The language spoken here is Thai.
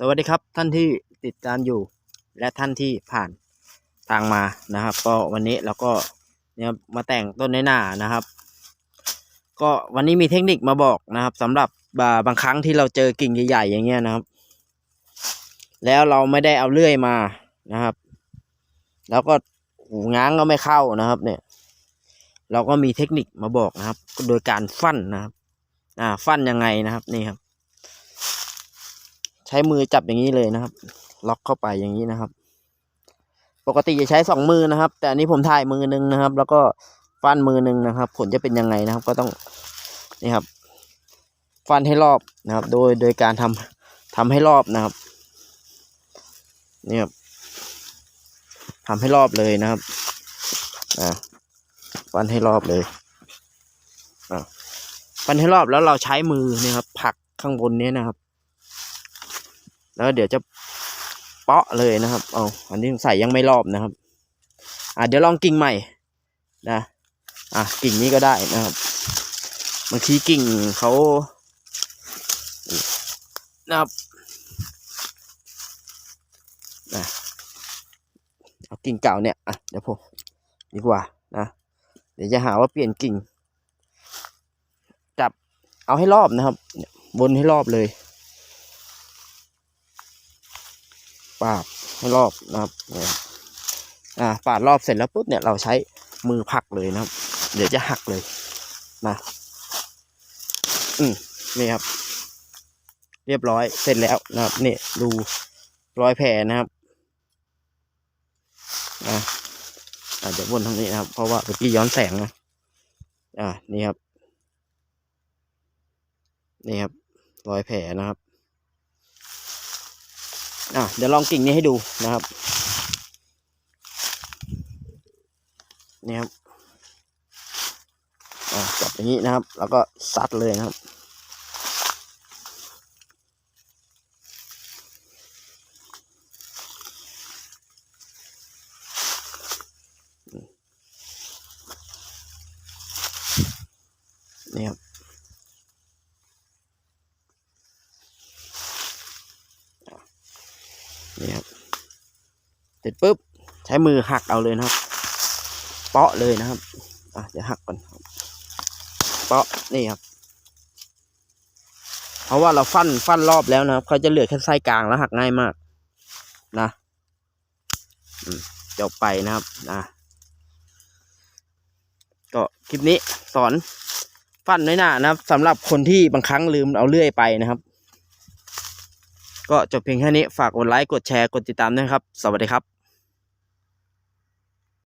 สวัสดีครับท่านที่ติดตามอยู่และท่านที่ผ่านทางมานะครับ ก็วันนี้เราก็เนี่ยมาแต่งต้นในหน้านะครับ ก็วันนี้มีเทคนิคมาบอกนะครับสำหรับบาบางครั้งที่เราเจอกิ่งใหญ่ๆอย่างเงี้ยนะครับ แล้วเราไม่ได้เอาเลื่อยมานะครับ แล้วก็หูง้างก็ไม่เข้านะครับ เนี่ย เราก็มีเทคนิคมาบอกนะครับ โดยการฟันนะครับ อ่า ฟันยังไงนะครับนี่ครับ ใช้มือจับอย่างนี้เลยนะครับ ล็อกเข้าไปอย่างนี้นะครับ ปกติจะใช้สองมือนะครับ แต่อันนี้ผมถ่ายมือหนึงนะครับ แล้วก็ฟันมือหนึงนะครับ ผลจะเป็นยังไงนะครับ ก็ต้องนี่ครับ ฟันให้รอบนะครับ โดยโดยการทำทำให้รอบนะครับนี่ครับทำให้รอบเลยนะครับอ่าฟันให้รอบเลยอ่าฟันให้รอบแล้วเราใช้มือเนี่ยครับผลักข้างบนนี้นะครับ แล้วเดี๋ยวจะเปาะเลยนะครับ เอาอันนี้ใส่ยังไม่รอบนะครับ อะเดี๋ยวลองกิ่งใหม่นะ อะกิ่งนี้ก็ได้นะครับบางทีกิ่งเขานะครับนะเอากิ่งเก่าเนี่ย อะเดี๋ยวผมดีกว่านะ เดี๋ยวจะหาว่าเปลี่ยนกิ่ง จับเอาให้รอบนะครับ บนให้รอบเลย ปาดให้รอบนะครับเนี่ยอ่าปาดรอบเสร็จแล้วปุ๊บเนี่ยเราใช้มือผักเลยนะครับ เดี๋ยวจะหักเลยนะอืมนี่ครับ เรียบร้อยเสร็จแล้วนะครับนี่ดูรอยแผลนะครับอ่าอาเดี๋ยวนทางนี้นะครับ เพราะว่าเมื่อกี้ย้อนแสงนะอ่านี่ครับ นี่ครับ รอยแผลนะครับ อะเดี๋ยวลองกิ่งนี้ให้ดูนะครับนี่ครับจับอย่างนี้นะครับ แล้วก็ซัดเลยนะครับ นี่ครับ นี่ครับเสร็จปุ๊บใช้มือหักเอาเลยนะครับ เปาะเลยนะครับอะเดี๋ยวหักก่อนเปาะนี่ครับ เพราะว่าเราฟันฟันรอบแล้วนะครับ เขาจะเหลือแค่ไส้กลางแล้วหักง่ายมาก นะจบไปนะครับนะก็คลิปนี้สอนฟันน้อยหน้านะครับสำหรับคนที่บางครั้งลืมเอาเลื่อยไปนะครับ ก็จบเพียงแค่นี้ฝากกดไลค์กดแชร์กดติดตามด้วยครับ สวัสดีครับ